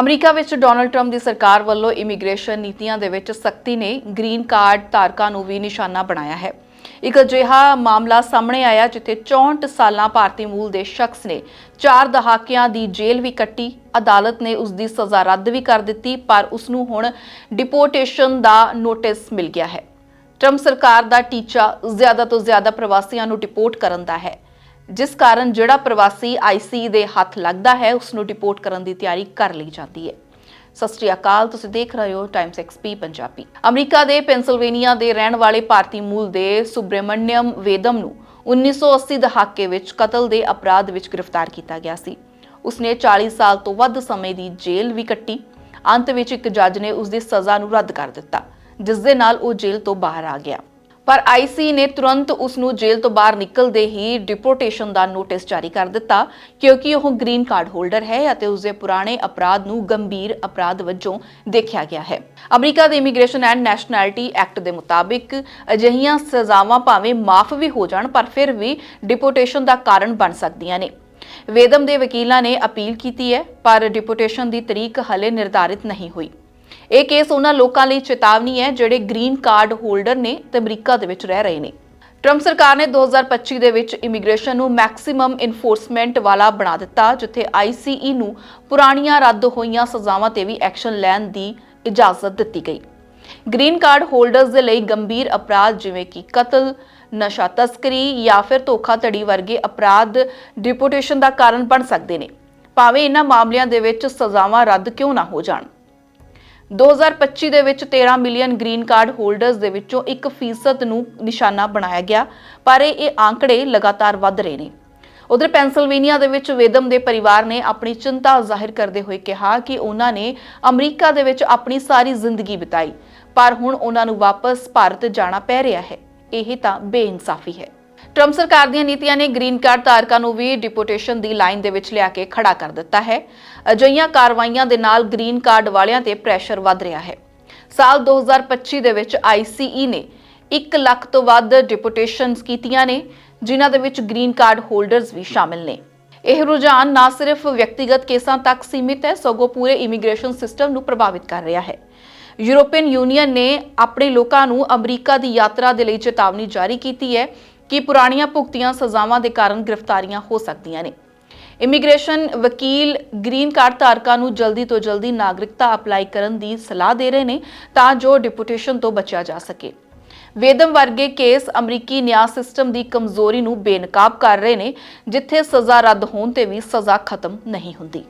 America ਵਿੱਚ Donald Trump ਦੀ ਸਰਕਾਰ ਵੱਲੋਂ ਇਮੀਗ੍ਰੇਸ਼ਨ ਨੀਤੀਆਂ ਦੇ ਵਿੱਚ ਸਖਤੀ ਨੇ ਗ੍ਰੀਨ ਕਾਰਡ ਧਾਰਕਾਂ ਨੂੰ ਵੀ ਨਿਸ਼ਾਨਾ ਬਣਾਇਆ ਹੈ। ਇੱਕ ਅਜਿਹਾ ਮਾਮਲਾ ਸਾਹਮਣੇ ਆਇਆ ਜਿੱਥੇ 64 ਸਾਲਾਂ ਭਾਰਤੀ ਮੂਲ ਦੇ ਸ਼ਖਸ ਨੇ ਚਾਰ ਦਹਾਕਿਆਂ ਦੀ ਜੇਲ੍ਹ ਵੀ ਕੱਟੀ, ਅਦਾਲਤ ਨੇ ਉਸ ਦੀ ਸਜ਼ਾ ਰੱਦ ਵੀ ਕਰ ਦਿੱਤੀ, ਪਰ ਉਸ ਨੂੰ ਹੁਣ ਡਿਪੋਰਟੇਸ਼ਨ ਦਾ ਨੋਟਿਸ ਮਿਲ ਗਿਆ ਹੈ। ਟਰੰਪ ਸਰਕਾਰ ਦਾ ਟੀਚਾ ਜ਼ਿਆਦਾ ਤੋਂ ਜ਼ਿਆਦਾ ਪ੍ਰਵਾਸੀਆਂ ਨੂੰ ਡਿਪੋਰਟ ਕਰਨ ਦਾ ਹੈ। ਜਿਸ ਕਾਰਨ ਜਿਹੜਾ ਪ੍ਰਵਾਸੀ ਆਈਸੀ ਦੇ ਹੱਥ ਲੱਗਦਾ ਹੈ ਉਸ ਨੂੰ ਡਿਪੋਰਟ ਕਰਨ ਦੀ ਤਿਆਰੀ ਕਰ ਲਈ ਜਾਂਦੀ ਹੈ। ਸਤਿ ਸ਼੍ਰੀ ਅਕਾਲ, ਤੁਸੀਂ ਦੇਖ ਰਹੇ ਹੋ ਟਾਈਮਸ ਐਕਸਪੀ ਪੰਜਾਬੀ। ਅਮਰੀਕਾ ਦੇ ਪੈਂਸਿਲਵੇਨੀਆ ਦੇ ਰਹਿਣ ਵਾਲੇ ਭਾਰਤੀ ਮੂਲ ਦੇ ਸੁਬ੍ਰਮਣਿਅਮ ਵੇਦਮ ਨੂੰ 1980 ਦਹਾਕੇ ਵਿੱਚ ਕਤਲ ਦੇ ਅਪਰਾਧ ਵਿੱਚ ਗ੍ਰਿਫਤਾਰ ਕੀਤਾ ਗਿਆ ਸੀ। ਉਸਨੇ 40 ਸਾਲ ਤੋਂ ਵੱਧ ਸਮੇਂ ਦੀ ਜੇਲ੍ਹ ਵੀ ਕੱਟੀ। ਅੰਤ ਵਿੱਚ ਇੱਕ ਜੱਜ ਨੇ ਉਸ ਦੀ ਸਜ਼ਾ ਨੂੰ ਰੱਦ ਕਰ ਦਿੱਤਾ, ਜਿਸ ਦੇ ਨਾਲ ਉਹ ਜੇਲ੍ਹ ਤੋਂ ਬਾਹਰ ਆ ਗਿਆ। ਪਰ ਆਈਸੀ ਨੇ ਤੁਰੰਤ ਉਸ ਨੂੰ ਜੇਲ੍ਹ ਤੋਂ ਬਾਹਰ ਨਿਕਲਦੇ ਹੀ ਡਿਪੋਰਟੇਸ਼ਨ ਦਾ ਨੋਟਿਸ ਜਾਰੀ ਕਰ ਦਿੱਤਾ, ਕਿਉਂਕਿ ਉਹ ਗ੍ਰੀਨ ਕਾਰਡ ਹੋਲਡਰ ਹੈ ਅਤੇ ਉਸ ਦੇ ਪੁਰਾਣੇ ਅਪਰਾਧ ਨੂੰ ਗੰਭੀਰ ਅਪਰਾਧ ਵਜੋਂ ਦੇਖਿਆ ਗਿਆ ਹੈ। ਅਮਰੀਕਾ ਦੇ ਇਮੀਗ੍ਰੇਸ਼ਨ ਐਂਡ ਨੈਸ਼ਨੈਲਿਟੀ ਐਕਟ ਦੇ ਮੁਤਾਬਿਕ ਅਜਿਹੀਆਂ ਸਜ਼ਾਵਾਂ ਭਾਵੇਂ ਮਾਫ ਵੀ ਹੋ ਜਾਣ, ਪਰ ਫਿਰ ਵੀ ਡਿਪੋਰਟੇਸ਼ਨ ਦਾ ਕਾਰਨ ਬਣ ਸਕਦੀਆਂ ਨੇ। ਵੇਦਮ ਦੇ ਵਕੀਲਾਂ ਨੇ ਅਪੀਲ ਕੀਤੀ ਹੈ, ਪਰ ਡਿਪੋਰਟੇਸ਼ਨ ਦੀ ਤਰੀਕ ਹਲੇ ਨਿਰਧਾਰਿਤ ਨਹੀਂ ਹੋਈ। ਇਹ ਕੇਸ ਉਹਨਾਂ ਲੋਕਾਂ ਲਈ ਚੇਤਾਵਨੀ ਹੈ ਜਿਹੜੇ ਗ੍ਰੀਨ ਕਾਰਡ ਹੋਲਡਰ ਨੇ ਤੇ ਅਮਰੀਕਾ ਦੇ ਵਿੱਚ ਰਹਿ ਰਹੇ ਨੇ। ਟਰੰਪ ਸਰਕਾਰ ਨੇ 2025 ਦੇ ਵਿੱਚ ਇਮੀਗ੍ਰੇਸ਼ਨ ਨੂੰ ਮੈਕਸਿਮਮ ਇਨਫੋਰਸਮੈਂਟ ਵਾਲਾ ਬਣਾ ਦਿੱਤਾ, ਜਿੱਥੇ ਆਈਸੀਈ ਨੂੰ ਪੁਰਾਣੀਆਂ ਰੱਦ ਹੋਈਆਂ ਸਜ਼ਾਵਾਂ ਤੇ ਵੀ ਐਕਸ਼ਨ ਲੈਣ ਦੀ ਇਜਾਜ਼ਤ ਦਿੱਤੀ ਗਈ। ਗ੍ਰੀਨ ਕਾਰਡ ਹੋਲਡਰਸ ਦੇ ਲਈ ਗੰਭੀਰ ਅਪਰਾਧ ਜਿਵੇਂ ਕਿ ਕਤਲ, ਨਸ਼ਾ ਤਸਕਰੀ ਜਾਂ ਫਿਰ ਧੋਖਾਧੜੀ ਵਰਗੇ ਅਪਰਾਧ ਡਿਪੋਰਟੇਸ਼ਨ ਦਾ ਕਾਰਨ ਬਣ ਸਕਦੇ ਨੇ। ਭਾਵੇਂ ਇਹਨਾਂ ਮਾਮਲਿਆਂ ਦੇ ਵਿੱਚ ਸਜ਼ਾਵਾਂ ਰੱਦ ਕਿਉਂ ਨਾ ਹੋ ਜਾਣ। 2025 ਦੇ ਵਿੱਚ 13 ਮਿਲੀਅਨ ਗ੍ਰੀਨ ਕਾਰਡ ਹੋਲਡਰਸ ਦੇ ਵਿੱਚੋਂ 1% ਨੂੰ ਨਿਸ਼ਾਨਾ ਬਣਾਇਆ ਗਿਆ, ਪਰ ਇਹ ਇਹ ਆંકੜੇ ਲਗਾਤਾਰ ਵੱਧ ਰਹੇ ਨੇ। ਉਧਰ ਪੈਂਸਿਲਵੇਨੀਆ ਦੇ ਵਿੱਚ ਵੇਦਮ ਦੇ ਪਰਿਵਾਰ ਨੇ ਆਪਣੀ ਚਿੰਤਾ ਜ਼ਾਹਿਰ ਕਰਦੇ ਹੋਏ ਕਿਹਾ ਕਿ ਉਹਨਾਂ ਨੇ ਅਮਰੀਕਾ ਦੇ ਵਿੱਚ ਆਪਣੀ ਸਾਰੀ ਜ਼ਿੰਦਗੀ ਬਿਤਾਈ, ਪਰ ਹੁਣ ਉਹਨਾਂ ਨੂੰ ਵਾਪਸ ਭਾਰਤ ਜਾਣਾ ਪੈ ਰਿਹਾ ਹੈ। ਇਹ ਤਾਂ ਬੇਇਨਸਾਫੀ ਹੈ। ਟਰੰਪ ਸਰਕਾਰ ਦੀਆਂ ਨੀਤੀਆਂ ਨੇ ਗ੍ਰੀਨ ਕਾਰਡ ਧਾਰਕਾਂ ਨੂੰ ਵੀ ਡਿਪੋਰਟੇਸ਼ਨ ਦੀ ਲਾਈਨ ਦੇ ਵਿੱਚ ਲਿਆ ਕੇ ਖੜਾ ਕਰ ਦਿੱਤਾ ਹੈ। ਅਜਿਹੀਆਂ ਕਾਰਵਾਈਆਂ ਦੇ ਨਾਲ ਗ੍ਰੀਨ ਕਾਰਡ ਵਾਲਿਆਂ ਤੇ ਪ੍ਰੈਸ਼ਰ ਵੱਧ ਰਿਹਾ ਹੈ। ਸਾਲ 2025 ਦੇ ਵਿੱਚ ਆਈਸੀਈ ਨੇ 1 ਲੱਖ ਤੋਂ ਵੱਧ ਡਿਪੋਰਟੇਸ਼ਨਸ ਕੀਤੀਆਂ ਨੇ, ਜਿਨ੍ਹਾਂ ਦੇ ਵਿੱਚ ਗ੍ਰੀਨ ਕਾਰਡ ਹੋਲਡਰਸ ਵੀ ਸ਼ਾਮਿਲ ਨੇ। ਇਹ ਰੁਝਾਨ ਨਾ ਸਿਰਫ ਵਿਅਕਤੀਗਤ ਕੇਸਾਂ ਤੱਕ ਸੀਮਿਤ ਹੈ, ਸਗੋਂ ਪੂਰੇ ਇਮੀਗ੍ਰੇਸ਼ਨ ਸਿਸਟਮ ਨੂੰ ਪ੍ਰਭਾਵਿਤ ਕਰ ਰਿਹਾ ਹੈ। ਯੂਰੋਪੀਅਨ ਯੂਨੀਅਨ ਨੇ ਆਪਣੇ ਲੋਕਾਂ ਨੂੰ ਅਮਰੀਕਾ ਦੀ ਯਾਤਰਾ ਦੇ ਲਈ ਚੇਤਾਵਨੀ ਜਾਰੀ ਕੀਤੀ ਹੈ ਕਿ ਪੁਰਾਣੀਆਂ ਭੁਗਤੀਆਂ ਸਜ਼ਾਵਾਂ ਦੇ ਕਾਰਨ ਗ੍ਰਿਫਤਾਰੀਆਂ ਹੋ ਸਕਦੀਆਂ ਨੇ। ਇਮੀਗ੍ਰੇਸ਼ਨ ਵਕੀਲ ਗ੍ਰੀਨ ਕਾਰਡ ਧਾਰਕਾਂ ਨੂੰ ਜਲਦੀ ਤੋਂ ਜਲਦੀ ਨਾਗਰਿਕਤਾ ਅਪਲਾਈ ਕਰਨ ਦੀ ਸਲਾਹ ਦੇ ਰਹੇ ਨੇ ਤਾਂ ਜੋ ਡਿਪੋਰਟੇਸ਼ਨ ਤੋਂ ਬਚਿਆ ਜਾ ਸਕੇ। ਵੇਦਮ ਵਰਗੇ ਕੇਸ ਅਮਰੀਕੀ ਨਿਆਂ ਸਿਸਟਮ ਦੀ ਕਮਜ਼ੋਰੀ ਨੂੰ ਬੇਨਕਾਬ ਕਰ ਰਹੇ ਨੇ, ਜਿੱਥੇ ਸਜ਼ਾ ਰੱਦ ਹੋਣ ਤੇ ਵੀ ਸਜ਼ਾ ਖਤਮ ਨਹੀਂ ਹੁੰਦੀ।